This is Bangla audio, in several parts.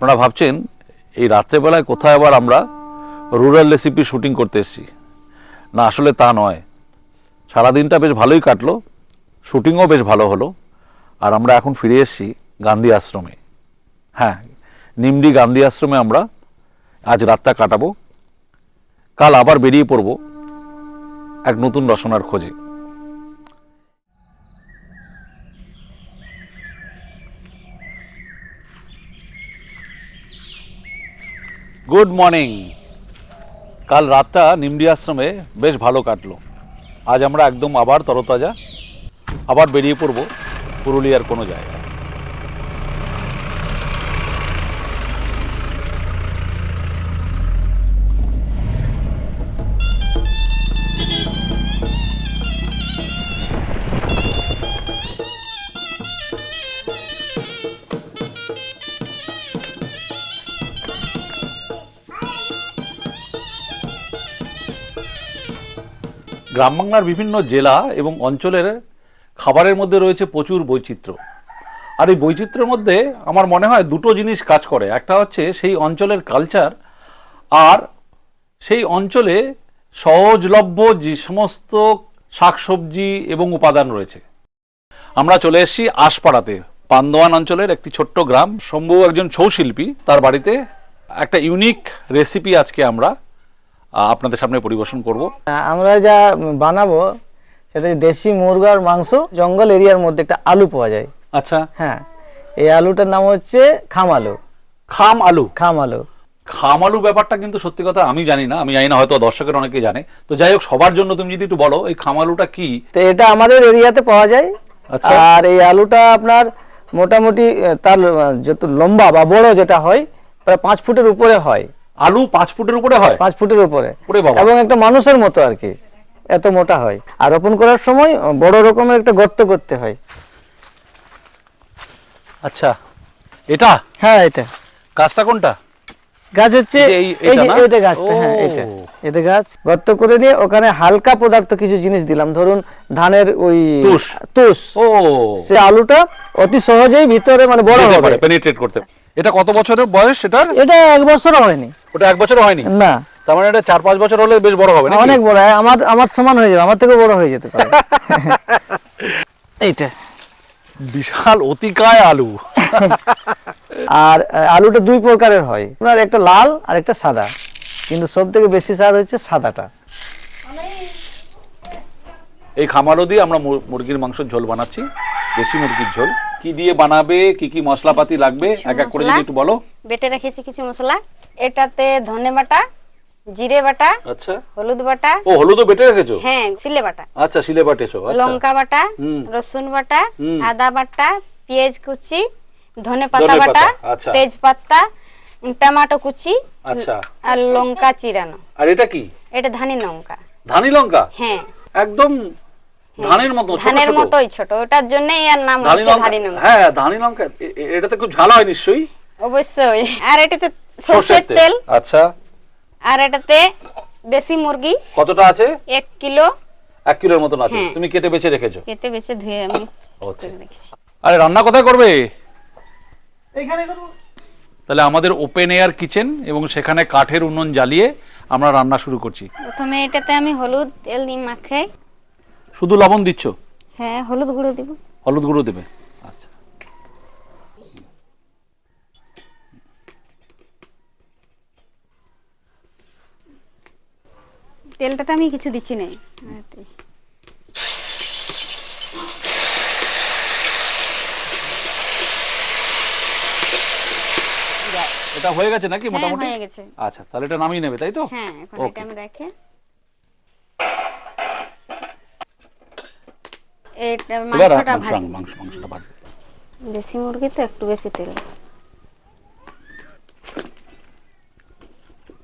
আপনারা ভাবছেন, এই রাত্রেবেলায় কোথায় আবার আমরা রুরাল রেসিপি শুটিং করতে এসেছি? না, আসলে তা নয়। সারাদিনটা বেশ ভালোই কাটলো শুটিংও বেশ ভালো হলো, আর আমরা এখন ফিরে এসেছি গান্ধী আশ্রমে। হ্যাঁ নিমডি গান্ধী আশ্রমে আমরা আজ রাতটা কাটাবো। কাল আবার বেরিয়ে পড়ব এক নতুন রচনার খোঁজে। গুড মর্নিং কাল রাতটা নিমডি আশ্রমে বেশ ভালো কাটলো। আজ আমরা একদম আবার তরতাজা, আবার বেরিয়ে পড়ব পুরুলিয়ার কোনো জায়গায়। গ্রাম বাংলার বিভিন্ন জেলা এবং অঞ্চলের খাবারের মধ্যে রয়েছে প্রচুর বৈচিত্র্য। আর এই বৈচিত্র্যের মধ্যে আমার মনে হয় দুটো জিনিস কাজ করে। একটা হচ্ছে সেই অঞ্চলের কালচার আর সেই অঞ্চলে সহজলভ্য যে সমস্ত শাকসবজি এবং উপাদান রয়েছে। আমরা চলে এসেছি আশপাড়াতে। পান্দোয়ান অঞ্চলের একটি ছোট্ট গ্রাম। শম্ভু একজন ছৌশিল্পী তার বাড়িতে একটা ইউনিক রেসিপি আজকে আমরা আপনাদের সামনে পরিবেশন করব। আমরা যা বানাবো সেটা দেশি মুরগার মাংস জঙ্গল এরিয়ার মধ্যে একটা আলু পাওয়া যায়। আচ্ছা। হ্যাঁ এই আলুটার নাম হচ্ছে খাম আলু। খাম আলু? খাম আলু। খাম আলু ব্যাপারটা কিন্তু সত্যি কথা আমি জানি না আমি জানি না হয়তো দর্শকের অনেকে জানে। তো যাই হোক সবার জন্য তুমি যদি একটু বলো এই খাম আলুটা কি? তো এটা আমাদের এরিয়াতে পাওয়া যায়। আচ্ছা। আর এই আলুটা আপনার মোটামুটি তার যত লম্বা বা বড় যেটা হয় প্রায় পাঁচ ফুটের উপরে হয়। আলু পাঁচ ফুটের উপরে হয়? পাঁচ ফুটের উপরে। এবং একটা মানুষের মতো আর কি। এত মোটা হয়। আর রোপণ করার সময় বড় রকমের একটা গর্ত করতে হয়। আচ্ছা এটা? হ্যাঁ এটা। কাজটা কোনটা? গাছ হচ্ছে এটা গাছটা হ্যাঁ এটা এটা গাছ। গর্ত করে দিয়ে ওখানে হালকা পদার্থ কিছু জিনিস দিলাম। ধরুন ধানের ওই তুষ। ও। সে আলুটা অতি সহজেই ভিতরে মানে বড় হবে। পেনিট্রেট করতে। এটা কত বছরের বয়স সেটার? এটা এক বছরও হয়নি। ওটা এক বছর হয়নি? না। তার মানে এটা চার পাঁচ বছর হলে বেশ বড় হবে নাকি? অনেক বড়। হ্যাঁ, আমার আমার সমান হয়ে যাবে। আমার থেকে বড় হয়ে যেতে পারে। এইটা। বিশাল অতিকায় আলু। আর আলুটা দুই প্রকারের হয়। আপনার একটা লাল আর একটা সাদা। কিন্তু সব থেকে বেশি স্বাদ হচ্ছে সাদাটা। এই খামারও দিয়ে আমরা মুরগির মাংসের ঝোল বানাচ্ছি দেশি মুরগির ঝোল। কি দিয়ে বানাবে কি কি মশলাপাতি লাগবে এক এক করে যদি একটু বলো। বেটে রেখেছি কিছু মশলা। এটাতে ধনে বাটা জিরে বাটা আচ্ছা। হলুদ বাটা। ও হলুদও বেটে রেখেছো? হ্যাঁ সিলে বাটা। আচ্ছা শিলে বাটেছো আচ্ছা। লঙ্কা বাটা রসুন বাটা আদা বাটা পেঁয়াজ কুচি ধনে পাতা বাটা আচ্ছা। তেজপাতা টমেটো কুচি আচ্ছা। আর লঙ্কা চিরানো। আর এটা কি? এটা ধানি লঙ্কা। ধানি লঙ্কা? হ্যাঁ। একদম ধানের মতো ধানের মতোই ছোট ওটার জন্য এর নাম ধানি হচ্ছে লঙ্কা ধানি লঙ্কা। হ্যাঁ ধানি লঙ্কা এটাতে খুব ঝাল হয় নিশ্চয়ই। অবশ্যই। আর এটাতে সর্ষের তেল। আচ্ছা। আর এটাতে দেশি মুরগি। কতটা আছে? এক কিলো। এক কিলোর মতন আছে। হ্যাঁ। তুমি কেটে বেছে রেখেছো। কেটে বেছে ধুয়ে আমি আচ্ছা। রেখেছি। আরে রান্না কোথায় করবে? করব তাহলে আমাদের ওপেন এয়ার কিচেন এবং সেখানে কাঠের উনুন জ্বালিয়ে আমরা রান্না শুরু করছি। প্রথমে এটাতে আমি হলুদ তেল দিয়ে মাখাই। শুধু লবণ দিচ্ছ? হ্যাঁ হলুদ গুঁড়ো দিব। হলুদ গুঁড়ো দেবে। আচ্ছা। তেলটাতে আমি কিছু দিচ্ছি না। এটা হয়ে গেছে নাকি হ্যাঁ মোটামুটি? হয়ে গেছে। আচ্ছা তাহলে এটা নামিয়ে নেবে তাই তো? হ্যাঁ এখন এটা আমি রেখে এটা মাংসটা ভাজি। মাংস মাংসটা ভাজবে দেশি মুরগি তো একটু বেশি তেল।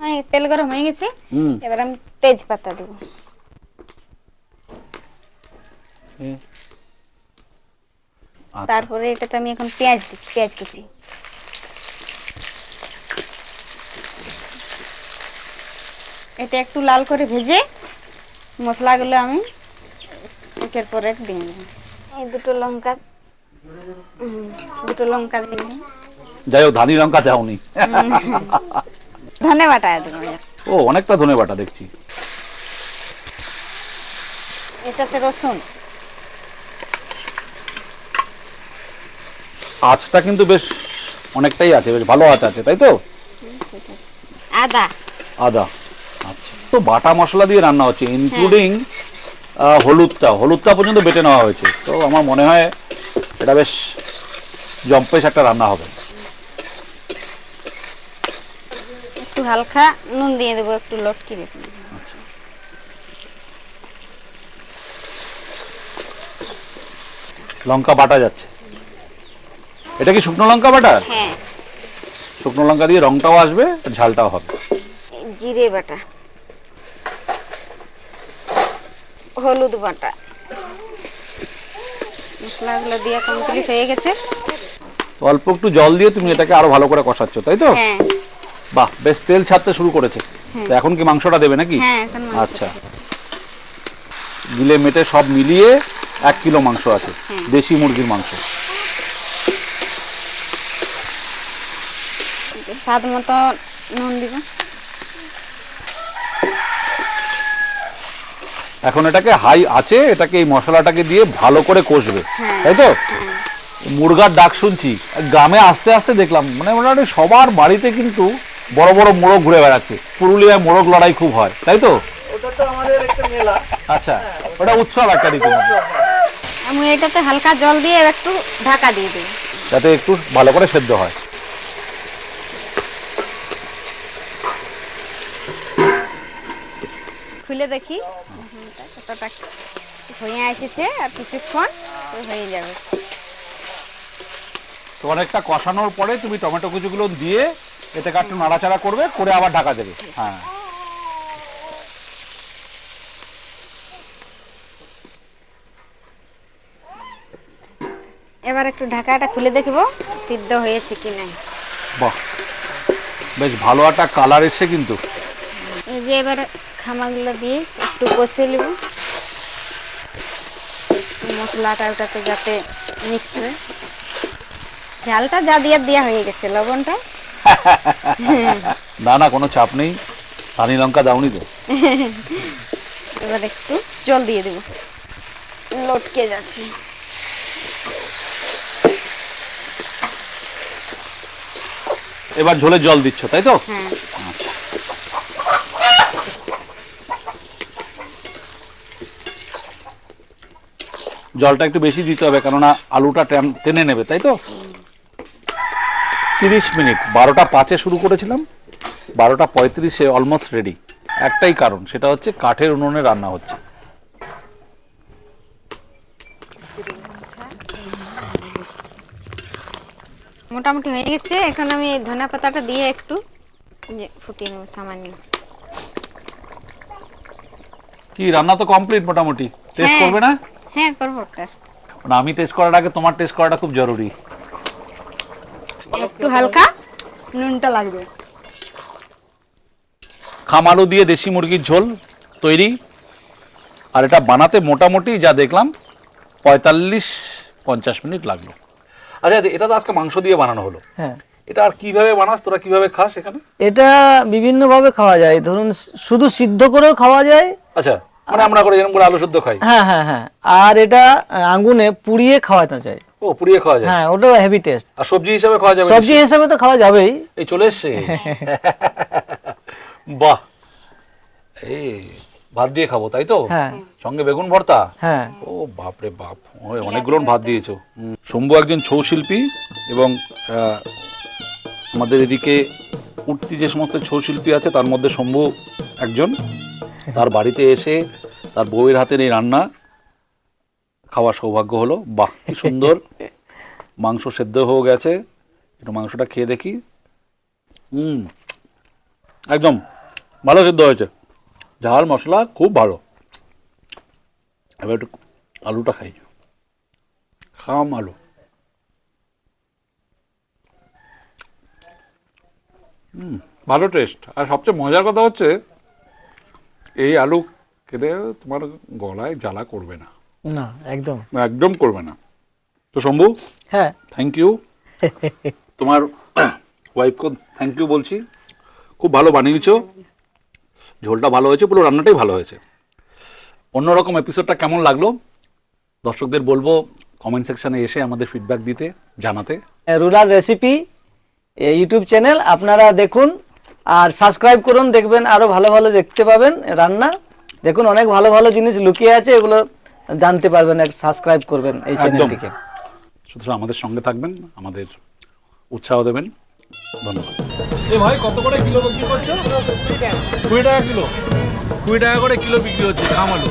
হ্যাঁ তেল গরম হয়ে গেছে। এবার আমি তেজপাতা দেব। আচ্ছা। তারপরে এটাতে আমি এখন পেঁয়াজ দিচ্ছি পেঁয়াজ কুচি। এটা একটু লাল করে ভেজে মশলাগুলো আমি একের পর এক দিয়ে দেবো এই দুটো লঙ্কা দুটো লঙ্কা দিয়ে যাই হোক ধানি লঙ্কা দেওনি ধনে বাটা ও অনেকটা ধনে বাটা দেখছি। এটাতে রসুন। আঁচটা কিন্তু বেশ অনেকটাই আছে বেশ ভালো আঁচ আছে তাই তো? আদা। আদা। তো বাটা মশলা দিয়ে রান্না হচ্ছে ইনক্লুডিং হলুদটা। হলুদটা পর্যন্ত বেটে নেওয়া হয়েছে। তো আমার মনে হয় এটা বেশ জম্পেশ একটা রান্না হবে। একটু হালকা নুন দিয়ে দেবো একটু লটকি দেবো। লঙ্কা বাটা যাচ্ছে। এটা কি শুকনো লঙ্কা বাটা? হ্যাঁ। শুকনো লঙ্কা দিয়ে রংটাও আসবে ঝালটাও হবে। জিরে বাটা। হলুদ বাটা। মশলাগুলো দিয়ে কমপ্লিট হয়ে গেছে। অল্প একটু জল দিয়ে তুমি এটাকে আরও ভালো করে কষাচ্ছ তাই তো? হ্যাঁ। বাহ বেশ তেল ছাড়তে শুরু করেছে। তো এখন কি মাংসটা দেবে নাকি? হ্যাঁ আচ্ছা। গিলে মেটে সব মিলিয়ে এক কিলো মাংস আছে দেশি মুরগির মাংস। স্বাদ মতো নুন দিব। এখন এটাকে হাই আছে এটাকে এই মশলাটাকে দিয়ে ভালো করে কষবে। হ্যাঁ। তাই তো? মুরগার ডাক শুনছি গ্রামে আস্তে আস্তে দেখলাম মানে মোটামুটি সবার বাড়িতে কিন্তু বড় বড় মোরগ ঘুরে বেড়াচ্ছে। পুরুলিয়ায় মোরগ লড়াই খুব হয় তাই তো? ওটা তো আমাদের একটা মেলা। আচ্ছা ওটা উৎসব একটা রীতিমতো আমি এটাতে হালকা জল দিয়ে একটু ঢাকা দিয়ে দিই। যাতে একটু ভালো করে সেদ্ধ হয়। খুলে দেখি। কতটা হয়ে এসেছে আর কিছুক্ষণ হয়ে যাবে। তো অনেকটা কষানোর পরে তুমি টমেটো কুচিগুলো দিয়ে এটাকে একটু নাড়াচাড়া করবে করে আবার ঢাকা দেবে। হ্যাঁ। এবার একটু ঢাকাটা খুলে দেখব সিদ্ধ হয়েছে কি নাই। বাহ বেশ ভালো একটা কালার এসছে কিন্তু। এই যে এবার খামাগুলো দিয়ে একটু কষে নেব। মশলাটা ওটাতে যাতে মিক্স হয়। ঝালটা যা দিয়ে দেওয়া হয়ে গেছে লবণটা। না না কোনো চাপ নেই। ধানি লঙ্কা দাওনি তো। এবার একটু জল দিয়ে দেব। লটকে যাচ্ছে। এবার ঝোলে জল দিচ্ছ তাই তো? হ্যাঁ। জলটা একটু বেশি দিতে হবে কেননা আলুটা টেন- নেবে তাই তো? তিরিশ মিনিট বারোটা পাঁচে শুরু করেছিলাম বারোটা পঁয়ত্রিশে অলমোস্ট রেডি একটাই কারণ সেটা হচ্ছে কাঠের উনুনে রান্না হচ্ছে। মোটামুটি হয়ে গেছে এখন আমি ধনে পাতাটা দিয়ে একটু যে ফুটিয়ে নেব সামান্য। কি রান্না তো কমপ্লিট মোটামুটি? টেস্ট হ্যাঁ। করবে না? হ্যাঁ করব টেস্ট মানে আমি টেস্ট করার আগে তোমার টেস্ট করাটা খুব জরুরি। একটু হালকা নুনটা লাগবে। খাম আলু দিয়ে দেশি মুরগির ঝোল তৈরি। আর এটা বানাতে মোটামুটি যা দেখলাম পঁয়তাল্লিশ পঞ্চাশ মিনিট লাগল। আচ্ছা এটা তো আজকে মাংস দিয়ে বানানো হলো। হ্যাঁ। এটা আর কীভাবে বানাস তোরা কীভাবে খাস এখানে? এটা বিভিন্নভাবে খাওয়া যায়। ধরুন শুধু সিদ্ধ করেও খাওয়া যায়। আচ্ছা। মানে আমরা করে যেরকম করে আলু সেদ্ধ খাই। হ্যাঁ হ্যাঁ হ্যাঁ। আর এটা আগুনে পুড়িয়ে খাওয়ানো যায় ও পুড়িয়ে খাওয়া যায়? হ্যাঁ ওটাও হেভি টেস্ট আর সবজি হিসাবে খাওয়া যাবে সবজি হিসেবে তো খাওয়া যাবেই। এই চলে এসছে? বাহ। এই ভাত দিয়ে খাব তাই তো? হ্যাঁ। সঙ্গে বেগুন ভর্তা? হ্যাঁ। ও বাপরে বাপ। ওই অনেকগুলো ভাত দিয়েছ। শম্ভু একজন ছৌ শিল্পী এবং আহ, আমাদের এদিকে উঠতি যে সমস্ত ছৌ শিল্পী আছে, তার মধ্যে শম্ভু একজন। তার বাড়িতে এসে তার বউয়ের হাতের এই রান্না খাওয়ার সৌভাগ্য হলো। বাহ, কি সুন্দর। মাংস সেদ্ধ হয়ে গেছে। একটু মাংসটা খেয়ে দেখি। হুম একদম ভালো সেদ্ধ হয়েছে। ঝাল, মশলা খুব ভালো। এবার একটু আলুটা খাই। খাম আলু। ভালো টেস্ট আর সবচেয়ে মজার কথা হচ্ছে এই আলু খেলে তোমার গলায় জ্বালা করবে না। না একদম। একদম করবে না। তো শম্ভু হ্যাঁ। থ্যাংক ইউ তোমার ওয়াইফকে থ্যাংক ইউ বলছি। খুব ভালো বানিয়েছো। ঝোলটা ভালো হয়েছে পুরো রান্নাটাই ভালো হয়েছে। অন্যরকম এপিসোডটা কেমন লাগল? দর্শকদের বলব কমেন্ট সেকশনে এসে আমাদের ফিডব্যাক দিতে জানাতে। রুরাল রেসিপি ইউটিউব চ্যানেল আপনারা দেখুন আর সাবস্ক্রাইব করুন দেখবেন আরও ভালো ভালো দেখতে পাবেন রান্না। দেখুন অনেক ভালো ভালো জিনিস লুকিয়ে আছে এগুলো জানতে পারবেন সাবস্ক্রাইব করবেন এই। চ্যানেলটিকে সুতরাং আমাদের সঙ্গে থাকবেন আমাদের উৎসাহ দেবেন। ধন্যবাদ। এ ভাই কত করে কিলো বিক্রি করছ? কুড়ি টাকা কিলো। কুড়ি টাকা করে কিলো বিক্রি হচ্ছে খাম আলু